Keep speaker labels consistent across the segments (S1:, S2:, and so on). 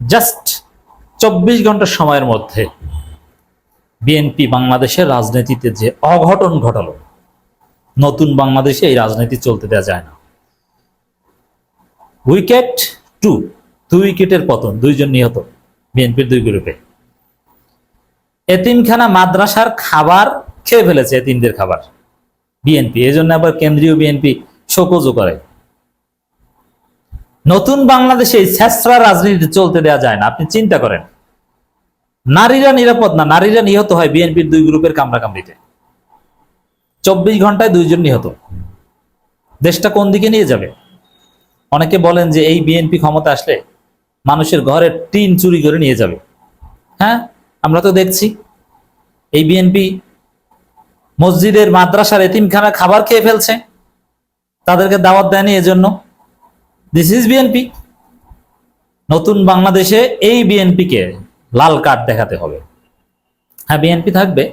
S1: Just চব্বিশ ঘণ্টার সময়ের মধ্যে বিএনপি বাংলাদেশের রাজনীতিতে যে অঘটন ঘটালো, নতুন বাংলাদেশে এই রাজনীতি চলতে দেওয়া যায় না। উইকেট টু, দুই উইকেটের পতন, দুইজন নিহত বিএনপির দুই গ্রুপে। এতিমখানা মাদ্রাসার খাবার খেয়ে ফেলেছে এতিমদের খাবার। বিএনপি এই জন্য আবার কেন্দ্রীয় বিএনপি শোকজও করে। নতুন বাংলাদেশে এই রাজনীতি চলতে দেওয়া যায় না। আপনি চিন্তা করেন। নারীরা নিরাপদ না? নারীরা নিহত হয় বিএনপির দুই গ্রুপের কামড়াকামড়িতে। চব্বিশ ঘন্টায় দুইজন নিহত। দেশটা কোন দিকে নিয়ে যাবে? অনেকে বলেন যে এই বিএনপি ক্ষমতা আসলে মানুষের ঘরের টিন চুরি করে নিয়ে যাবে। হ্যাঁ আমরা তো দেখছি। এই বিএনপি মসজিদের, মাদ্রাসার এতিমখানা খাবার খেয়ে ফেলছে। তাদেরকে দাওয়াত দেয়নি এজন্য। দিস ইজ বিএনপি নতুন বাংলাদেশে এই বিএনপিকে লাল কার্ড দেখাতে হবে। হ্যাঁ বিএনপি থাকবে।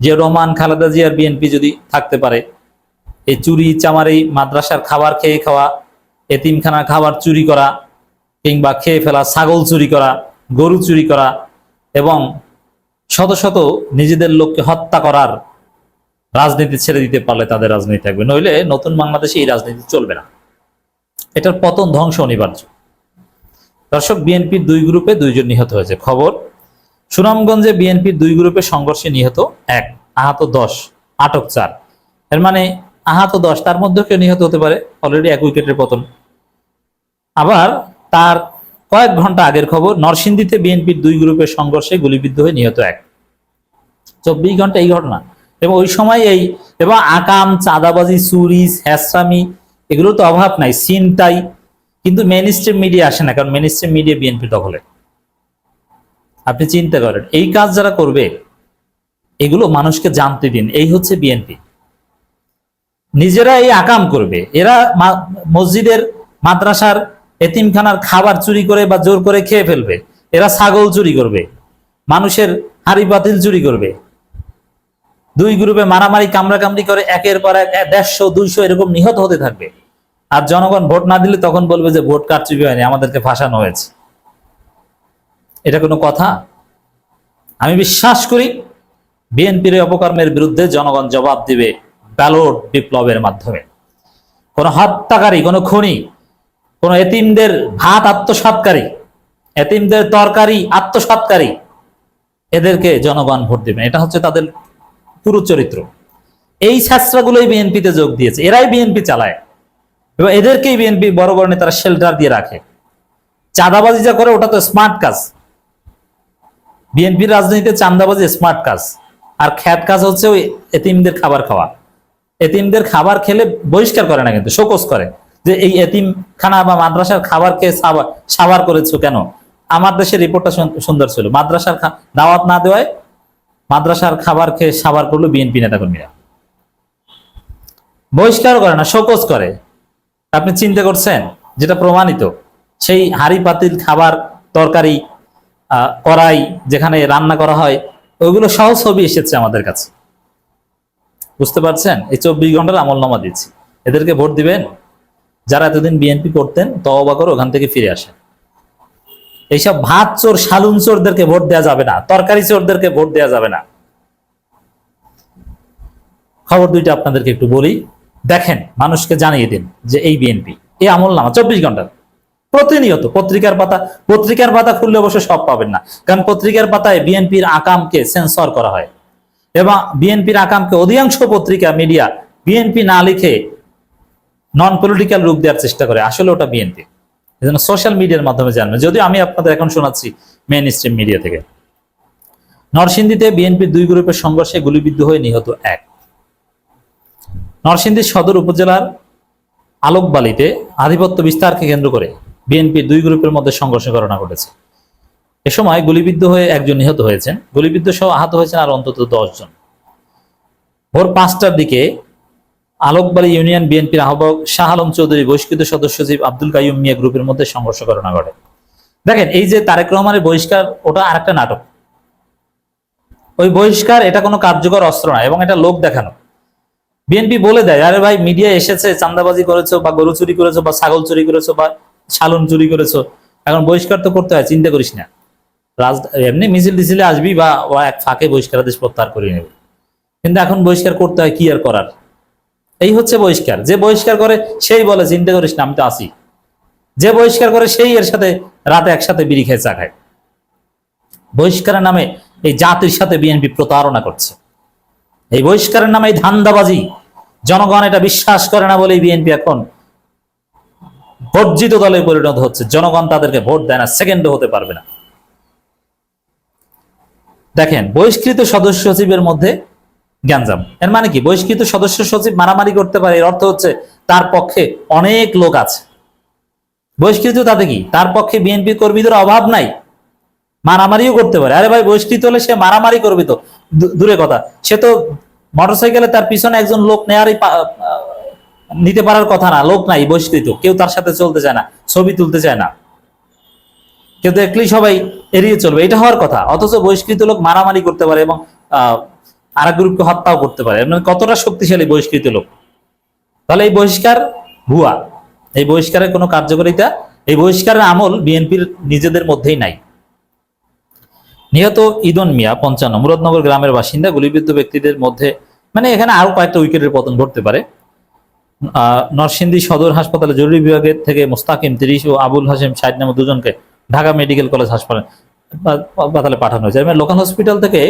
S1: যে রোমান খালেদা জিয়ার বিএনপি যদি থাকতে পারে, এই চুরি চামারি, মাদ্রাসার খাবার খেয়ে খাওয়া, এতিমখানার খাবার চুরি করা, কিংবা খেয়ে ফেলা, ছাগল চুরি করা, গরু চুরি করা, এবং শত শত নিজেদের লোককে হত্যা করার রাজনীতি ছেড়ে দিতে পারলে তাদের রাজনীতি থাকবে। নইলে নতুন বাংলাদেশে এই রাজনীতি চলবে না। এটার পতন ধ্বংস অনিবার্য। দর্শক বিএনপির দুই গ্রুপে দুইজন নিহত হয়েছে। খবর, সুনামগঞ্জে বিএনপির দুই গ্রুপে সংঘর্ষে নিহত এক, আহত দশ, আটক চার। এর মানে আহত দশ, তার মধ্যে কেউ নিহত হতে পারে। অলরেডি এক উইকেটের পতন। আবার তার কয়েক ঘণ্টা আগের খবর, নরসিংদীতে বিএনপির দুই গ্রুপের সংঘর্ষে গুলিবিদ্ধ হয়ে নিহত এক। চব্বিশ ঘণ্টা এই ঘটনা। এবং ওই সময় এই, এবং আকাম, চাঁদাবাজি, চুরি হ্যাসামি এগুলো তো অভাব নাই সিনটাই কিন্তু মেন স্ট্রিম মিডিয়া আসে না, কারণ মেন স্ট্রিম মিডিয়া বিএনপি দখলে। আপনি চিন্তা করেন, এই কাজ যারা করবে, এগুলো মানুষকে জানতে দিন, এই হচ্ছে বিএনপি নিজেরা এই আকাম করবে, এরা মসজিদের, মাদ্রাসার এতিমখানার খাবার চুরি করে বা জোর করে খেয়ে ফেলবে, এরা ছাগল চুরি করবে, মানুষের হাড়ি বাতিল চুরি করবে দুই গ্রুপে মারামারি, কামড়াকামড়ি করে একের পর এক দেড়শো, দুইশো এরকম নিহত হতে থাকবে। আর জনগণ ভোট না দিলে তখন বলবে যে ভোট কারচুপি হয়নি, আমাদেরকে ফাঁসানো হয়েছে। এটা কোনো কথা? আমি বিশ্বাস করি বিএনপির অপকর্মের বিরুদ্ধে জনগণ জবাব দিবে ব্যালট বিপ্লবের মাধ্যমে। কোনো হত্যাকারী, কোনো খুনি, কোনো এতিমদের ভাত আত্মসাৎকারী, এতিমদের তরকারি আত্মসাৎকারী, এদেরকে জনগণ ভোট দেবে এটা হচ্ছে তাদের পুরো চরিত্র। এই শাস্ত্রগুলোই বিএনপিতে যোগ দিয়েছে। এরাই বিএনপি চালায়। এবং এদেরকেই বিএনপি বড় বড় নেতারা শেল্টার দিয়ে রাখে। চাঁদাবাজি যা করে, ওটা তো স্মার্ট কাজ। বিএনপির রাজনীতিতে চাঁদাবাজি স্মার্ট কাজ। আর খ্যাত কাজ হচ্ছে ওই এতিমদের খাবার খাওয়া। এতিমদের খাবার খেলে বহিষ্কার করে না কিন্তু শোকস করে। যে এই এতিম খানা বা মাদ্রাসার খাবার খেয়ে সাবার করেছ কেন? আমার দেশের রিপোর্টটা সুন্দর ছিল। মাদ্রাসার দাওয়াত না দেওয়ায় মাদ্রাসার খাবার খেয়ে সাবার করল বিএনপি নেতা নেতাকর্মীরা। বহিষ্কার করে না শোকস করে। আপনি চিন্তা করছেন, যেটা প্রমাণিত, সেই হাড়ি পাতিল খাবার তরকারি কড়াই যেখানে রান্না করা হয়, ওইগুলো সহ ছবি এসেছে আমাদের কাছে। বুঝতে পারছেন? এই চব্বিশ ঘণ্টার আমল নামা দিচ্ছি। এদেরকে ভোট দিবেন? যারা এতদিন বিএনপি করতেন, তওবা করে, ওখান থেকে ফিরে আসেন। এইসব ভাত চোর, শালুন চোরদেরকে ভোট দেওয়া যাবে না, তরকারি চোরদেরকে ভোট দেওয়া যাবে না। খবর দুইটা আপনাদেরকে একটু বলি। দেখেন, মানুষকে জানিয়ে দিন যে এই বিএনপি, এই আমল নামা চব্বিশ ঘণ্টার। প্রতিনিয়ত পত্রিকার পাতা পত্রিকার পাতা খুললে অবশ্য সব পাবেন না। কারণ পত্রিকার পাতায় বিএনপির আকামকে সেন্সর করা হয়। এবং বিএনপির আকামকে অধিকাংশ পত্রিকা, মিডিয়া বিএনপি না লিখে নন পলিটিক্যাল রূপ দেওয়ার চেষ্টা করে। আসলে ওটা বিএনপি। এজন্য সোশ্যাল মিডিয়ার মাধ্যমে জানবেন যদিও আমি আপনাদের এখন শোনাচ্ছি মেন স্ট্রিম মিডিয়া থেকে। নরসিংদীতে বিএনপির দুই গ্রুপের সংঘর্ষে গুলিবিদ্ধ হয়ে নিহত এক। নরসিংদী সদর উপজেলার আলোকবালিতে আধিপত্য বিস্তারকে কেন্দ্র করে বিএনপির দুই গ্রুপের মধ্যে সংঘর্ষের ঘটনা ঘটেছে। এ সময় গুলিবিদ্ধ হয়ে একজন নিহত হয়েছেন। গুলিবিদ্ধ সহ আহত হয়েছেন আর অন্তত জন ভোর পাঁচটার দিকে আলোকবাড়ি ইউনিয়ন বিএনপির আহ্বায়ক শাহ আলম চৌধুরী বহিষ্কৃত সদস্য সচিব আব্দুল কাইম মিয়া গ্রুপের মধ্যে সংঘর্ষ ঘটনা ঘটে। দেখেন, এই যে তারেক রহমানের বহিষ্কার, ওটা আরেকটা নাটক। ওই বহিষ্কার, এটা কোনো কার্যকর অস্ত্র না এবং এটা লোক দেখানো। বিএনপি বলে দেয়, আরে ভাই, মিডিয়া এসেছে চান্দাবাজি করেছ বা গরু চুরি করেছ বা ছাগল চুরি করেছ বা শালুন চুরি করেছ। এখন বহিষ্কার তো করতে হয়, চিন্তা করিস না। রাজ এমনি মিছিল টিছিলে আসবি বা ও এক ফাঁকে বহিষ্কার আদেশ প্রত্যাহার করে নেবে। কিন্তু এখন বহিষ্কার করতে হয়, কি আর করার? এই হচ্ছে বহিষ্কার। যে বহিষ্কার করে, সেই বলে চিন্তা করিস না, আমি তো আসি যে বহিষ্কার করে, সেই এর সাথে রাতে একসাথে বিড়ি খেয়ে চা খায়। বহিষ্কারের নামে এই জাতির সাথে বিএনপি প্রতারণা করছে। এই বহিষ্কারের নামে এই ধান্দাবাজি, জনগণ এটা বিশ্বাস করে না বলেই বিএনপি এখন বর্জিত দলে পরিণত হচ্ছে। জনগণ তাদেরকে ভোট দেয় না, সেকেন্ডও হতে পারবে না। দেখেন, বহিষ্কৃত সদস্য সচিবের মধ্যে গ্যাঞ্জাম। এর মানে কি? বহিষ্কৃত সদস্য সচিব মারামারি করতে পারে, এর অর্থ হচ্ছে তার পক্ষে অনেক লোক আছে। বহিষ্কৃত তাতে কি? তার পক্ষে বিএনপি কর্মীদের অভাব নাই। মারামারিও করতে পারে। আরে ভাই, বহিষ্কৃত হলে সে মারামারি করবে তো। দূরে কথা। সে তো মোটরসাইকেলে তার পিছনে একজন লোক নেয়ারই নিতে পারার কথা না। লোক নাই, বহিষ্কৃত। কেউ তার সাথে চলতে চায় না, ছবি তুলতে চায় না। কেউ দেখলেই সবাই এড়িয়ে চলবে। এটা হওয়ার কথা। অথচ বহিষ্কৃত লোক মারামারি করতে পারে এবং আহ, আরেক গ্রুপকে হত্যাও করতে পারে। মানে কতটা শক্তিশালী বহিষ্কৃত লোক? তাহলে এই বহিষ্কার ভুয়া। এই বহিষ্কারের কোনো কার্যকারিতা এই বহিষ্কারের আমল বিএনপির নিজেদের মধ্যেই নাই। নিহত ইদন মিয়া পঞ্চান্ন মুরাদনগর গ্রামের বাসিন্দা গুলিবিদ্ধ ব্যক্তিদের মধ্যে মানে এখানে আরও কয়েকটা উইকেটের পতন ঘটতে পারে। নরসিংদী সদর হাসপাতালে জরুরি বিভাগের থেকে মোস্তাকিম তিরিশ ও আবুল হাসেম ষাট নামে দুজনকে ঢাকা মেডিকেল কলেজ হাসপাতালে হাসপাতালে পাঠানো হয়েছে। মানে লোকাল হসপিটাল থেকে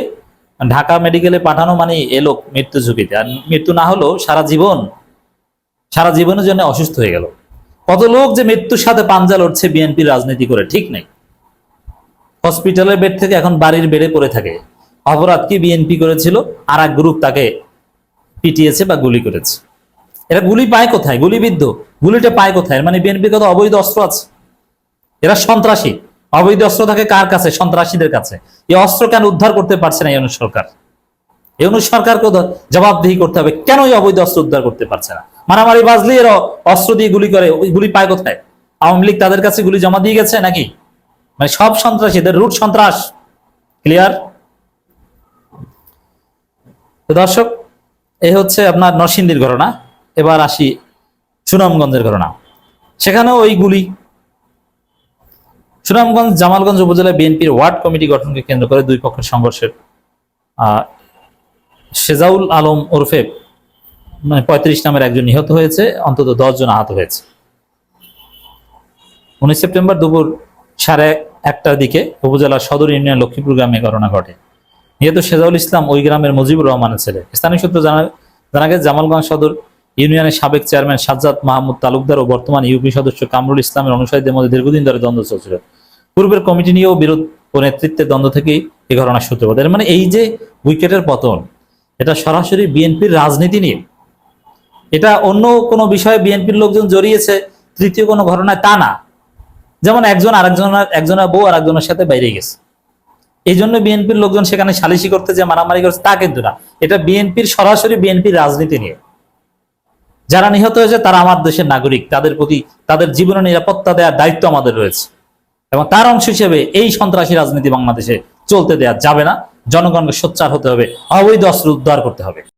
S1: ঢাকা মেডিকেলে পাঠানো মানে এ লোক মৃত্যু ঝুঁকিতে। আর মৃত্যু না হলেও সারা জীবন, সারা জীবনের জন্য অসুস্থ হয়ে গেল। কত লোক যে মৃত্যুর সাথে পাঞ্জা লড়ছে বিএনপি রাজনীতি করে, ঠিক নেই। হসপিটালের বেড থেকে এখন বাড়ির বেডে পড়ে থাকে। অপরাধ কি বিএনপি করেছিল? আর এক গ্রুপ তাকে পিটিয়েছে বা গুলি করেছে। এরা গুলি পায় কোথায়? গুলিবিদ্ধ। গুলিটা পায় কোথায়? মানে বিএনপির কত অবৈধ অস্ত্র আছে। এরা সন্ত্রাসী। অবৈধ অস্ত্র থাকে কার কাছে? সন্ত্রাসীদের কাছে। এই অস্ত্র কেন উদ্ধার করতে পারছে না ইউনুস সরকার? ইউনুস সরকারকে জবাবদিহি করতে হবে, কেন এই অবৈধ অস্ত্র উদ্ধার করতে পারছে না? মারামারি বাজলি এরা অস্ত্র দিয়ে গুলি করে, ওই গুলি পায় কোথায়? আওয়ামী লীগ তাদের কাছে গুলি জমা দিয়ে গেছে নাকি? মানে সব সন্ত্রাসীদের রুট সন্ত্রাস। ক্লিয়ার দর্শক এই হচ্ছে আপনার নরসিংদীর ঘটনা। এবার আসি সুনামগঞ্জের ঘটনা। সেখানেও ওই গুলি সুনামগঞ্জ জামালগঞ্জ উপজেলা বিএনপির ওয়ার্ড কমিটি গঠনকে কেন্দ্র করে দুই পক্ষের সংঘর্ষের সেজাউল আলম ওরফে মানে পঁয়ত্রিশ নামের একজন নিহত হয়েছে, অন্তত দশ জন আহত হয়েছে। উনিশ সেপ্টেম্বর দুপুর সাড়ে একটার দিকে উপজেলার সদর ইউনিয়ন লক্ষ্মীপুর গ্রামে ঘটনা ঘটে। নিহত সেজাউল ইসলাম ওই গ্রামের মুজিবুর রহমানের ছেলে। স্থানীয় সূত্র জানা জানা গেছে, জামালগঞ্জ সদর ইউনিয়নের সাবেক চেয়ারম্যান সাজ্জাদ মাহমুদ তালুকদার ও বর্তমান ইউপি সদস্য কামরুল ইসলামের অনুসারীদের মধ্যে দীর্ঘদিন ধরে দ্বন্দ্ব চলছিল। পূর্বের কমিটি নিয়েও বিরোধ ও নেতৃত্বের দ্বন্দ্ব থেকেই এই ঘটনার সূত্রপাত। মানে এই যে উইকেটের পতন, এটা সরাসরি বিএনপির রাজনীতি নিয়ে। এটা অন্য কোনো বিষয়ে বিএনপির লোকজন জড়িয়েছে, তৃতীয় কোনো ঘটনায় তা না। যেমন একজন আরেকজনের, একজনের বউ আর একজনের সাথে বাইরে গেছে। এই জন্য বিএনপির লোকজন সেখানে সালিশি করতে যে মারামারি করছে তা কিন্তু না। এটা বিএনপির, সরাসরি বিএনপির রাজনীতি নিয়ে। যারা নিহত হয়েছে তারা আমার দেশের নাগরিক। তাদের প্রতি, তাদের জীবনের নিরাপত্তা দেওয়ার দায়িত্ব আমাদের রয়েছে। এবং তার অংশ হিসেবে এই সন্ত্রাসী রাজনীতি বাংলাদেশে চলতে দেওয়া যাবে না। জনগণকে সোচ্চার হতে হবে, অবৈধ অস্ত্র উদ্ধার করতে হবে।